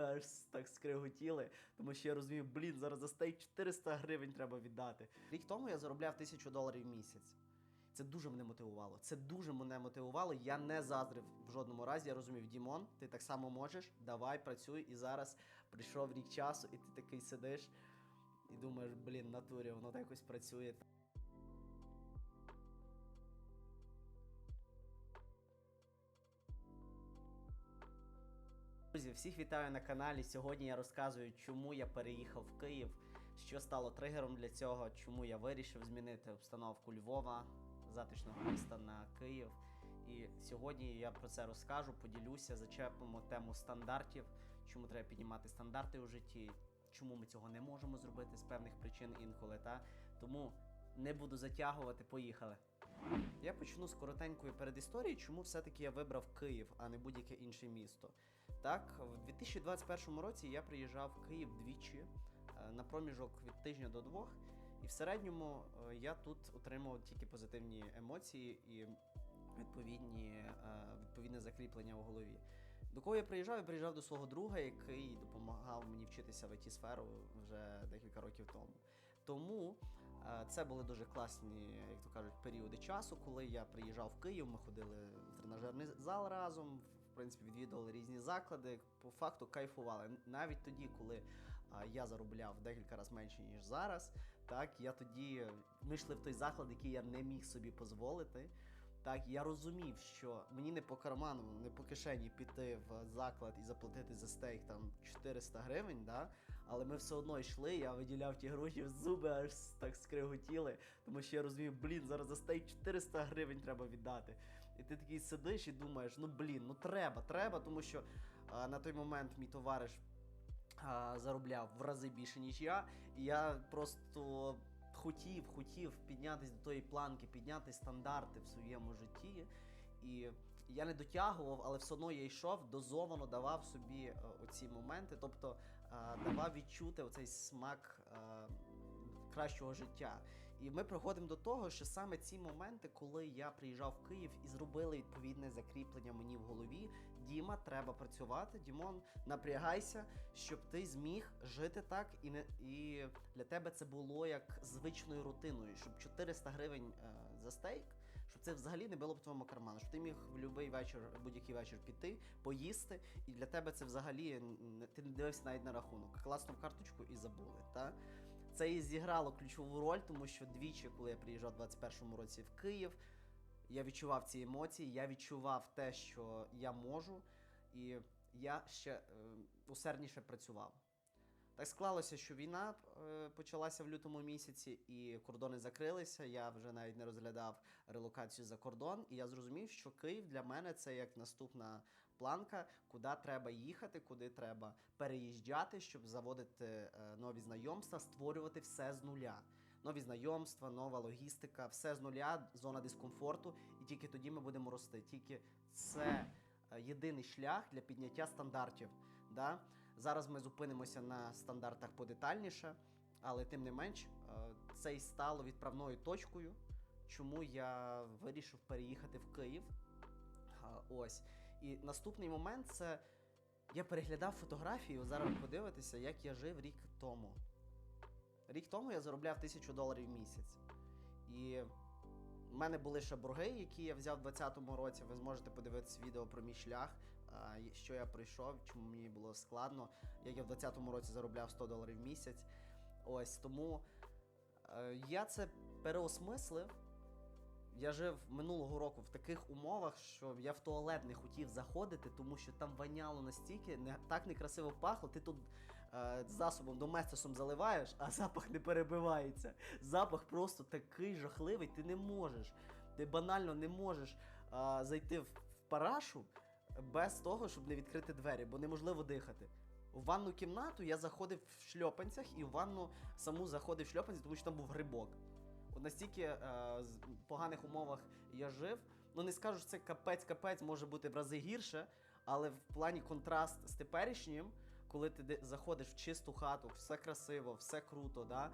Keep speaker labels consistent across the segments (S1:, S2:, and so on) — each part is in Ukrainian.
S1: зуби аж так скриготіли, тому що я розумію, блін, зараз за стейк 400 гривень треба віддати. Рік тому я заробляв тисячу доларів в місяць. Це дуже мене мотивувало. Це дуже мене мотивувало. Я не заздрив в жодному разі. Я розумів, Дімон, ти так само можеш, давай, працюй. І зараз прийшов рік часу, і ти такий сидиш і думаєш, блін, натурі, воно так якось працює. Друзі, всіх вітаю на каналі. Сьогодні я розказую, чому я переїхав в Київ, що стало тригером для цього, чому я вирішив змінити обстановку Львова, затишного міста на Київ. І сьогодні я про це розкажу, поділюся, зачепимо тему стандартів, чому треба піднімати стандарти у житті, чому ми цього не можемо зробити з певних причин інколи. Та тому не буду затягувати, поїхали. Я почну з коротенької передісторії, чому все-таки я вибрав Київ, а не будь-яке інше місто. Так, в 2021 році я приїжджав в Київ двічі е, на проміжок від тижня до двох, і в середньому е, я тут отримував тільки позитивні емоції і відповідні, е, відповідне закріплення у голові. До кого я приїжджав? Я приїжджав до свого друга, який допомагав мені вчитися в it сферу вже декілька років тому. Тому це були дуже класні, як то кажуть, періоди часу, коли я приїжджав в Київ. Ми ходили в тренажерний зал разом, принципі, відвідували різні заклади. По факту кайфували. Навіть тоді, коли е, я заробляв декілька разів менше, ніж зараз, так я тоді ми йшли в той заклад, який я не міг собі дозволити. Так, я розумів, що мені не по карману, не по кишені піти в заклад і заплатити за стейк там 400 гривень, да? але ми все одно йшли, я виділяв ті гроші, зуби аж так скриготіли, тому що я розумію, блін, зараз за стейк 400 гривень треба віддати. І ти такий сидиш і думаєш, ну блін, ну треба, треба, тому що а, на той момент мій товариш а, заробляв в рази більше, ніж я, і я просто хотів, хотів піднятися до тої планки, підняти стандарти в своєму житті. І я не дотягував, але все одно я йшов, дозовано давав собі е, оці моменти, тобто давав відчути оцей смак е, кращого життя. І ми приходимо до того, що саме ці моменти, коли я приїжджав в Київ і зробили відповідне закріплення мені в голові, Діма, треба працювати. Дімон, напрягайся, щоб ти зміг жити так, і не і для тебе це було як звичною рутиною, щоб 400 гривень е, за стейк, щоб це взагалі не було в твоєму карману, щоб ти міг в будь-який вечір, будь-який вечір піти, поїсти, і для тебе це взагалі не- ти не дивився навіть на рахунок. Класну карточку і забули. Та? Це і зіграло ключову роль, тому що двічі, коли я приїжджав у 21-му році в Київ, я відчував ці емоції, я відчував те, що я можу, і я ще е, усердніше працював. Так склалося, що війна е, почалася в лютому місяці, і кордони закрилися. Я вже навіть не розглядав релокацію за кордон, і я зрозумів, що Київ для мене це як наступна планка, куди треба їхати, куди треба переїжджати, щоб заводити е, нові знайомства, створювати все з нуля. Нові знайомства, нова логістика, все з нуля, зона дискомфорту, і тільки тоді ми будемо рости. Тільки це е, єдиний шлях для підняття стандартів. Да? Зараз ми зупинимося на стандартах подетальніше, але тим не менш, е, це і стало відправною точкою, чому я вирішив переїхати в Київ. Ось. І наступний момент це я переглядав фотографії. От Зараз ви подивитеся, як я жив рік тому. Рік тому я заробляв тисячу доларів в місяць. І в мене були ще борги, які я взяв у 2020 році. Ви зможете подивитися відео про мій шлях, що я пройшов, чому мені було складно. Як я в 2020 році заробляв 100 доларів в місяць. Ось тому е, я це переосмислив. Я жив минулого року в таких умовах, що я в туалет не хотів заходити, тому що там воняло настільки, не, так некрасиво пахло. Ти тут е, засобом доместосом заливаєш, а запах не перебивається. Запах просто такий жахливий, ти не можеш. Ти банально не можеш е, зайти в, в парашу без того, щоб не відкрити двері, бо неможливо дихати. У ванну кімнату я заходив в шльопанцях і в ванну саму заходив в шльопанці, тому що там був грибок. От настільки е, з поганих умовах я жив. Ну не скажу, що це капець-капець може бути в рази гірше, але в плані контраст з теперішнім, коли ти заходиш в чисту хату, все красиво, все круто, да?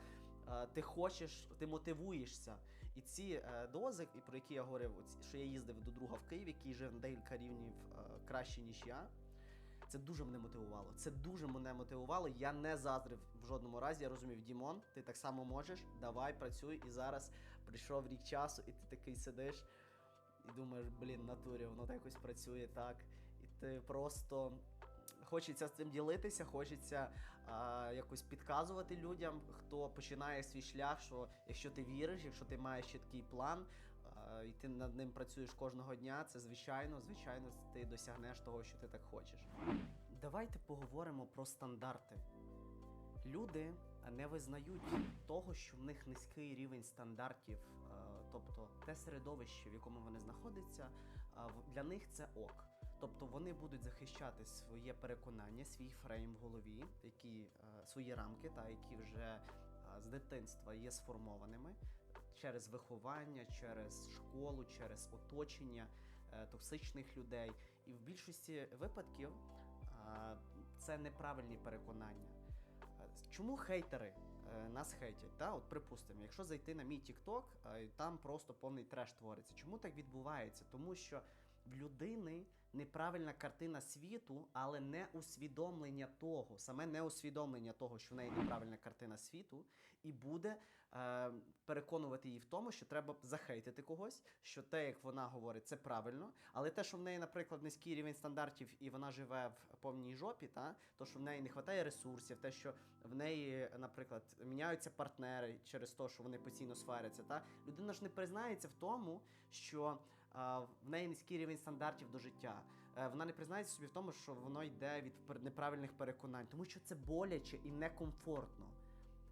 S1: е, ти хочеш, ти мотивуєшся. І ці е, дози, про які я говорив, що я їздив до друга в Київ, який жив на декілька рівнів е, краще, ніж я. Це дуже мене мотивувало. Це дуже мене мотивувало. Я не заздрив в жодному разі. Я розумів, Дімон, ти так само можеш. Давай, працюй. І зараз прийшов рік часу, і ти такий сидиш і думаєш, блін, натурі, воно так якось працює так. І ти просто хочеться з цим ділитися, хочеться а, якось підказувати людям, хто починає свій шлях, що якщо ти віриш, якщо ти маєш чіткий план. І ти над ним працюєш кожного дня. Це звичайно, звичайно, ти досягнеш того, що ти так хочеш. Давайте поговоримо про стандарти. Люди не визнають того, що в них низький рівень стандартів, е, тобто те середовище, в якому вони знаходяться, для них це ок. Тобто вони будуть захищати своє переконання, свій фрейм в голові, які е, свої рамки, та які вже е, з дитинства є сформованими через виховання, через школу, через оточення е, токсичних людей. І в більшості випадків е, це неправильні переконання. Е, Чому хейтери нас хейтять? Та? От припустимо, якщо зайти на мій TikTok, там просто повний треш твориться. Чому так відбувається? Тому що в людини неправильна картина світу, але не усвідомлення того, саме не усвідомлення того, що в неї неправильна картина світу, і буде е, переконувати її в тому, що треба захейтити когось, що те, як вона говорить, це правильно. Але те, що в неї, наприклад, низький рівень стандартів, і вона живе в повній жопі, та то, що в неї не вистачає ресурсів, те, що в неї, наприклад, міняються партнери через те, що вони постійно сваряться, та людина ж не признається в тому, що в неї низький рівень стандартів до життя. Е, Вона не признається собі в тому, що воно йде від неправильних переконань, тому що це боляче і некомфортно.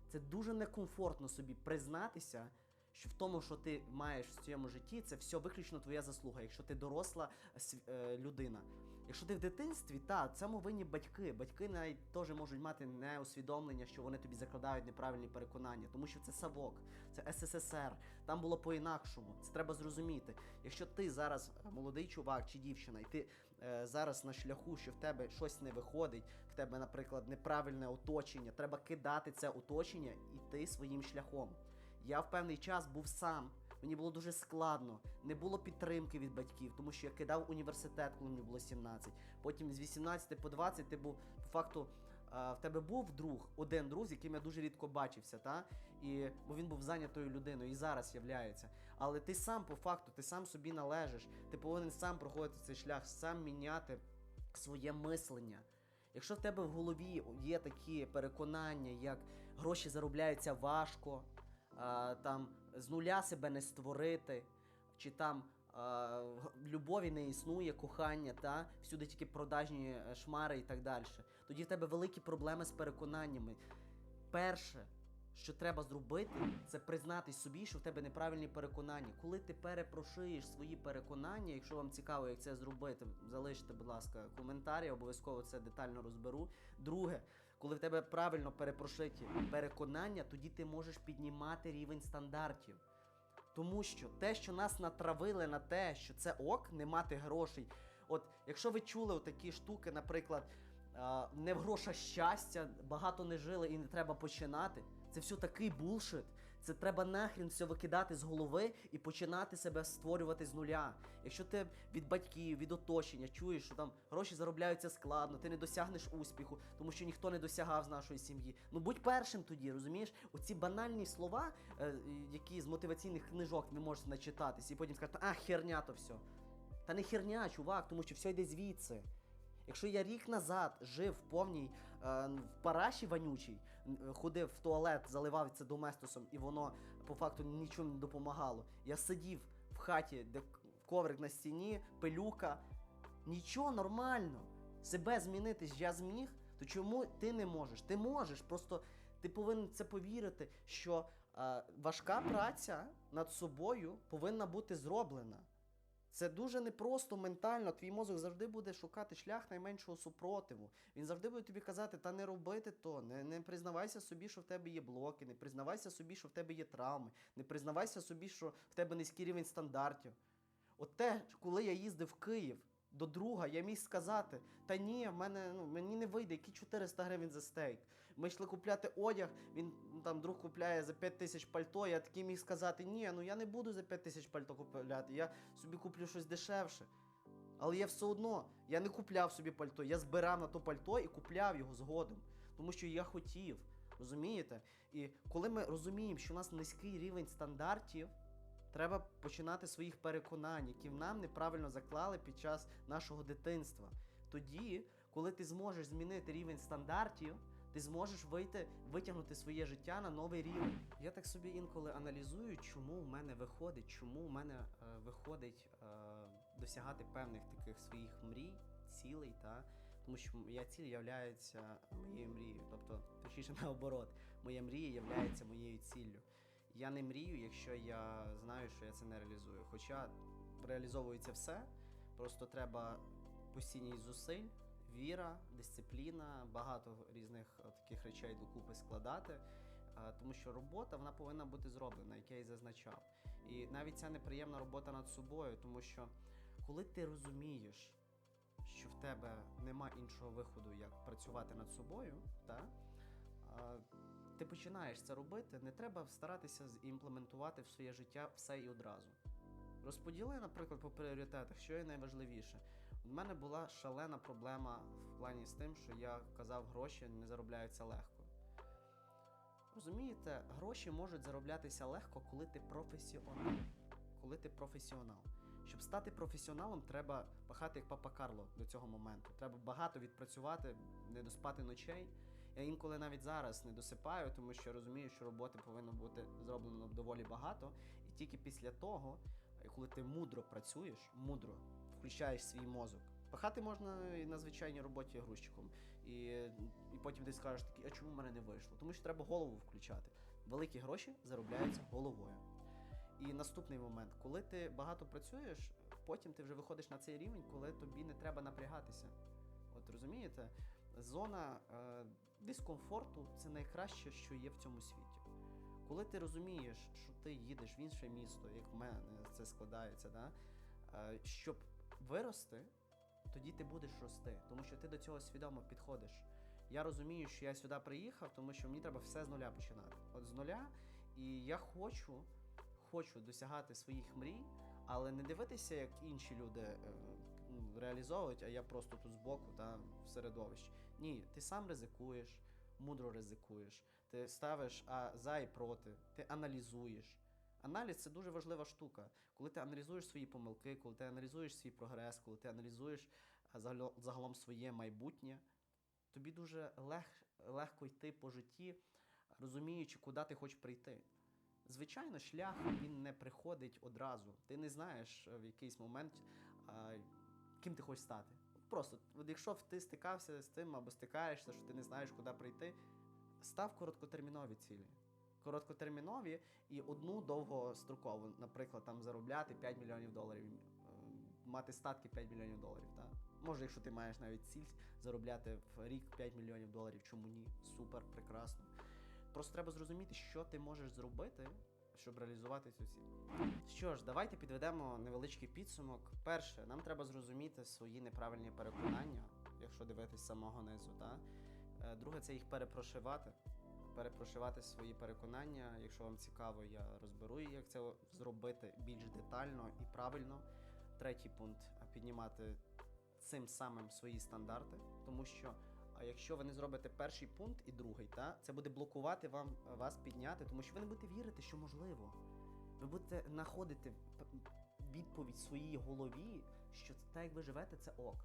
S1: Це дуже некомфортно собі признатися, що в тому, що ти маєш в своєму житті, це все виключно твоя заслуга, якщо ти доросла св- е, людина. Якщо ти в дитинстві, та цьому винні батьки. Батьки навіть теж можуть мати неусвідомлення, що вони тобі закладають неправильні переконання, тому що це Савок, це СССР, там було по-інакшому. Це треба зрозуміти. Якщо ти зараз е, молодий чувак чи дівчина, і ти е, зараз на шляху, що в тебе щось не виходить, в тебе, наприклад, неправильне оточення, треба кидати це оточення і йти своїм шляхом. Я в певний час був сам. Мені було дуже складно, не було підтримки від батьків, тому що я кидав університет, коли мені було 17. Потім з 18 по 20 ти був по факту. В тебе був друг, один друг, з яким я дуже рідко бачився, та? І, бо він був зайнятою людиною і зараз являється. Але ти сам по факту, ти сам собі належиш, ти повинен сам проходити цей шлях, сам міняти своє мислення. Якщо в тебе в голові є такі переконання, як гроші заробляються важко, там з нуля себе не створити, чи там а, любові не існує, кохання, та всюди тільки продажні е, шмари і так далі. Тоді в тебе великі проблеми з переконаннями. Перше, що треба зробити, це признатись собі, що в тебе неправильні переконання. Коли ти перепрошуєш свої переконання, якщо вам цікаво, як це зробити, залиште, будь ласка, коментарі, обов'язково це детально розберу. Друге, коли в тебе правильно перепрошиті переконання, тоді ти можеш піднімати рівень стандартів. Тому що те, що нас натравили на те, що це ок, не мати грошей. От якщо ви чули такі штуки, наприклад, не в гроша щастя, багато не жили і не треба починати. Це все такий булшит. Це треба нахрін все викидати з голови і починати себе створювати з нуля. Якщо ти від батьків, від оточення чуєш, що там гроші заробляються складно, ти не досягнеш успіху, тому що ніхто не досягав з нашої сім'ї. Ну будь першим тоді, розумієш? Оці банальні слова, е, які з мотиваційних книжок ви можете начитатись, і потім сказати, а херня то все. Та не херня, чувак, тому що все йде звідси. Якщо я рік назад жив в повній е, в параші вонючій, ходив в туалет, заливав це доместосом, і воно по факту нічого не допомагало. Я сидів в хаті, де коврик на стіні, пилюка. Нічого нормально. Себе змінити я зміг, то чому ти не можеш? Ти можеш, просто ти повинен це повірити, що е, важка праця над собою повинна бути зроблена. Це дуже непросто ментально. Твій мозок завжди буде шукати шлях найменшого супротиву. Він завжди буде тобі казати, та не робити то, не, не признавайся собі, що в тебе є блоки, не признавайся собі, що в тебе є травми, не признавайся собі, що в тебе низький рівень стандартів. От те, коли я їздив в Київ до друга, я міг сказати: та ні, в мене ну мені не вийде, які 400 гривень за стейк. Ми йшли купляти одяг, він ну, там друг купляє за 5 тисяч пальто. Я такий міг сказати, ні, ну я не буду за 5 тисяч пальто купляти, я собі куплю щось дешевше. Але я все одно, я не купляв собі пальто, я збирав на то пальто і купляв його згодом. Тому що я хотів. Розумієте? І коли ми розуміємо, що у нас низький рівень стандартів, треба починати своїх переконань, які нам неправильно заклали під час нашого дитинства. Тоді, коли ти зможеш змінити рівень стандартів, ти зможеш вийти, витягнути своє життя на новий рівень. Я так собі інколи аналізую, чому в мене виходить, чому в мене е, виходить е, досягати певних таких своїх мрій, цілей, та тому що моя ціль являється моєю мрією. Тобто, точніше, наоборот, моя мрія являється моєю ціллю. Я не мрію, якщо я знаю, що я це не реалізую. Хоча реалізовується все, просто треба постійність зусиль, віра, дисципліна, багато різних е, таких речей докупи складати. е, Тому що робота вона повинна бути зроблена, як я і зазначав. І навіть ця неприємна робота над собою, тому що коли ти розумієш, що в тебе нема іншого виходу, як працювати над собою, та, а, ти починаєш це робити, не треба старатися імплементувати в своє життя все і одразу. Розподіли, наприклад, по пріоритетах, що є найважливіше. У мене була шалена проблема в плані з тим, що я казав, гроші не заробляються легко. Розумієте, гроші можуть зароблятися легко, коли ти професіонал. Коли ти професіонал. Щоб стати професіоналом, треба пахати як папа Карло до цього моменту. Треба багато відпрацювати, не доспати ночей. Я інколи навіть зараз не досипаю, тому що розумію, що роботи повинно бути зроблено доволі багато. І тільки після того, коли ти мудро працюєш, мудро включаєш свій мозок. Пахати можна і на звичайній роботі грузчиком. І, і потім ти скажеш такий, а чому в мене не вийшло? Тому що треба голову включати. Великі гроші заробляються головою. І наступний момент, коли ти багато працюєш, потім ти вже виходиш на цей рівень, коли тобі не треба напрягатися. От розумієте, зона е, дискомфорту це найкраще, що є в цьому світі. Коли ти розумієш, що ти їдеш в інше місто, як в мене це складається, да? е, щоб вирости, тоді ти будеш рости, тому що ти до цього свідомо підходиш. Я розумію, що я сюди приїхав, тому що мені треба все з нуля починати. От з нуля, і я хочу, хочу досягати своїх мрій, але не дивитися, як інші люди е, реалізовують, а я просто тут збоку та в середовищі. Ні, ти сам ризикуєш, мудро ризикуєш. Ти ставиш а, за і проти, ти аналізуєш. Аналіз це дуже важлива штука. Коли ти аналізуєш свої помилки, коли ти аналізуєш свій прогрес, коли ти аналізуєш загалом своє майбутнє, тобі дуже лег, легко йти по житті, розуміючи, куди ти хочеш прийти. Звичайно, шлях він не приходить одразу. Ти не знаєш е, в якийсь момент, ким ти хочеш стати. Просто, от якщо ти стикався з тим або стикаєшся, що ти не знаєш, куди прийти, став короткотермінові цілі. Короткотермінові і одну довгострокову, наприклад, там заробляти 5 мільйонів доларів, е, мати статки 5 мільйонів доларів. Та? Може, якщо ти маєш навіть ціль заробляти в рік 5 мільйонів доларів, чому ні? Супер, прекрасно. Просто треба зрозуміти, що ти можеш зробити, щоб реалізувати цю ціль. Що ж, давайте підведемо невеличкий підсумок. Перше, нам треба зрозуміти свої неправильні переконання, якщо дивитись самого низу. Та? Е, Друге, це їх перепрошивати. Перепрошивати свої переконання. Якщо вам цікаво, я розберу, як це зробити більш детально і правильно. Третій пункт піднімати цим самим свої стандарти, тому що якщо ви не зробите перший пункт і другий, та це буде блокувати вам вас підняти, тому що ви не будете вірити, що можливо. Ви будете знаходити відповідь в своїй голові, що так як ви живете, це ок.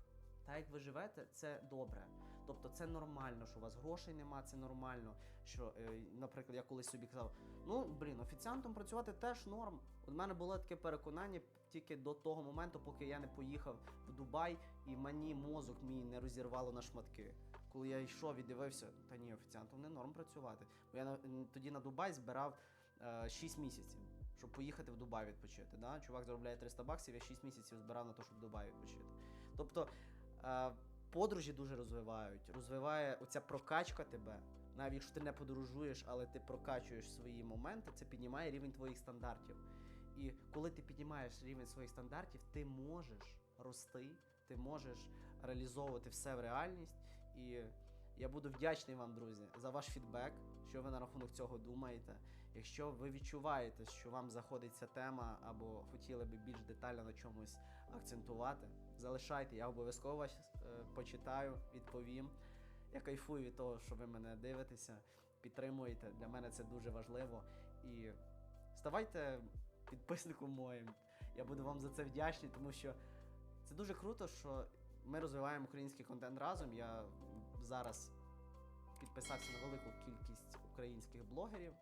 S1: Так як ви живете, це добре. Тобто це нормально, що у вас грошей нема, це нормально. Що, е, наприклад, я колись собі казав, ну блін, офіціантом працювати теж норм. У мене було таке переконання тільки до того моменту, поки я не поїхав в Дубай, і мені мозок мій не розірвало на шматки. Коли я йшов і дивився, та ні, офіціантом не норм працювати. Бо я на- тоді на Дубай збирав е, 6 місяців, щоб поїхати в Дубай відпочити. Да? Чувак заробляє 300 баксів, я 6 місяців збирав на те, щоб в Дубай відпочити. Тобто е, подорожі дуже розвивають, розвиває оця прокачка тебе. Навіть якщо ти не подорожуєш, але ти прокачуєш свої моменти, це піднімає рівень твоїх стандартів. І коли ти піднімаєш рівень своїх стандартів, ти можеш рости, ти можеш реалізовувати все в реальність. І я буду вдячний вам, друзі, за ваш фідбек, що ви на рахунок цього думаєте. Якщо ви відчуваєте, що вам заходить ця тема, або хотіли би більш детально на чомусь акцентувати, залишайте, я обов'язково е, почитаю, відповім. Я кайфую від того, що ви мене дивитеся, підтримуєте. Для мене це дуже важливо. І ставайте підписником моїм. Я буду вам за це вдячний, тому що це дуже круто, що ми розвиваємо український контент разом. Я зараз підписався на велику кількість українських блогерів,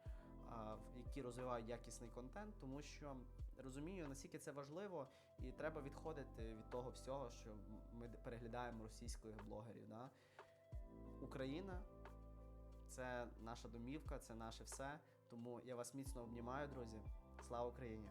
S1: які розвивають якісний контент, тому що розумію, наскільки це важливо, і треба відходити від того всього, що ми переглядаємо російських блогерів. Да? Україна це наша домівка, це наше все. Тому я вас міцно обнімаю, друзі. Слава Україні!